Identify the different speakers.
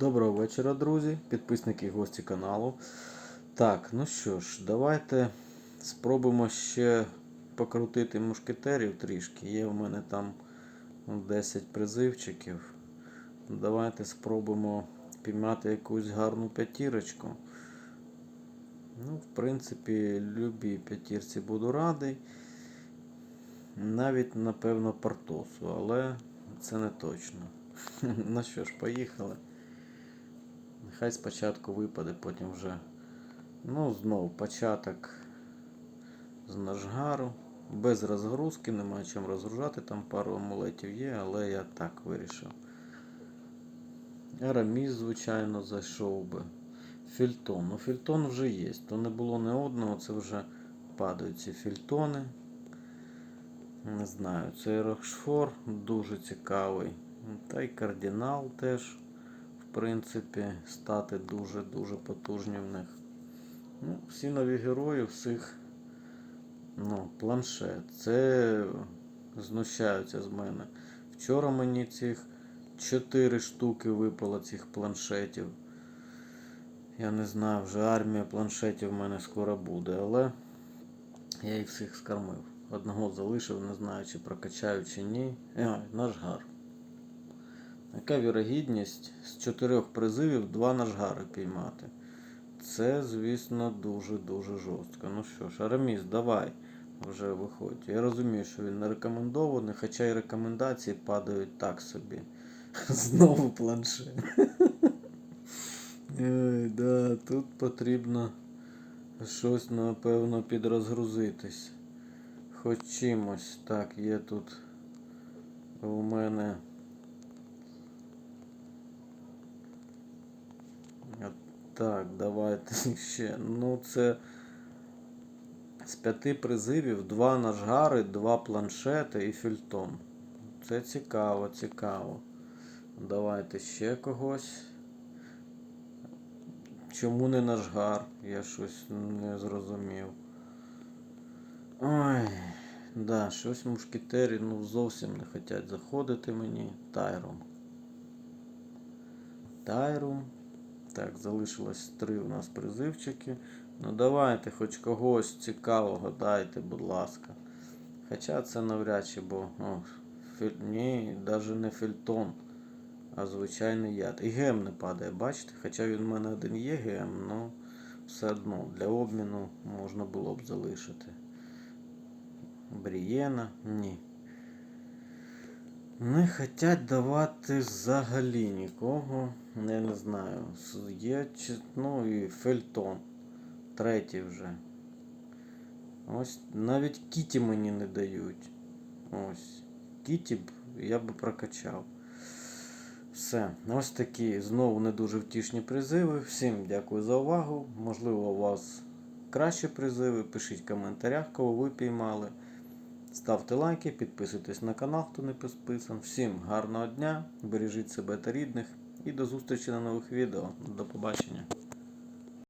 Speaker 1: Доброго вечора, друзі, підписники і гості каналу. Так, ну що ж, давайте спробуємо ще покрутити мушкетерів трішки. Є в мене там 10 призивчиків. Давайте спробуємо піймати якусь гарну п'ятірочку. Ну, в принципі, любій п'ятірці буду радий. Навіть, напевно, Портосу, але це не точно. Ну що ж, поїхали. Нехай спочатку випаде, потім вже. Ну, знову початок з нажгару. Без розгрузки, немає чим розгружати, там пару амулетів є, але я так вирішив. Араміс, звичайно, зайшов би. Фільтон. Ну, фільтон вже є. То не було не одного, це вже падають ці фільтони. Не знаю, цей Рокшфор дуже цікавий. Та й кардинал теж, принципі, стати дуже-дуже потужні в них. Ну, всі нові герої, всіх ну, планшет. Це знущаються з мене. Вчора мені цих 4 штуки випало цих планшетів. Я не знаю, вже армія планшетів в мене скоро буде, але я їх всіх скормив. Одного залишив, не знаю, чи прокачаю, чи ні. А, нажгар. Яка вірогідність з чотирьох призивів два нажгари піймати? Це, звісно, дуже-дуже жорстко. Ну що ж, Араміс, давай вже виходь. Я розумію, що він не рекомендований, хоча й рекомендації падають так собі. Знову планшет. Да, тут потрібно щось, напевно, підрозгрузитись. Хоч чимось. Так, є тут у мене. Так, давайте ще. Ну, це з п'яти призивів, два нажгари, два планшети і фільтон. Це цікаво, цікаво. Давайте ще когось. Чому не нажгар? Я щось не зрозумів. Ой, да, щось мушкетері ну, зовсім не хочуть заходити мені. Тайрум. Тайрум. Так, залишилось три у нас призивчики. Ну давайте хоч когось цікавого дайте, будь ласка. Хоча це навряд чи, бо о, філь... ні, навіть не фільтон, а звичайний яд. І гем не падає, бачите? Хоча він в мене один є гем, але все одно для обміну можна було б залишити. Брієна, ні. Не хочуть давати взагалі нікого. Я не знаю. Є ну і Фельтон. Третій вже. Ось навіть Кіті мені не дають. Ось. Кіті б я би прокачав. Все. Ось такі знову не дуже втішні призиви. Всім дякую за увагу. Можливо, у вас кращі призиви. Пишіть в коментарях, кого ви піймали. Ставте лайки, підписуйтесь на канал, хто не підписан. Всім гарного дня, бережіть себе та рідних і до зустрічі на нових відео. До побачення.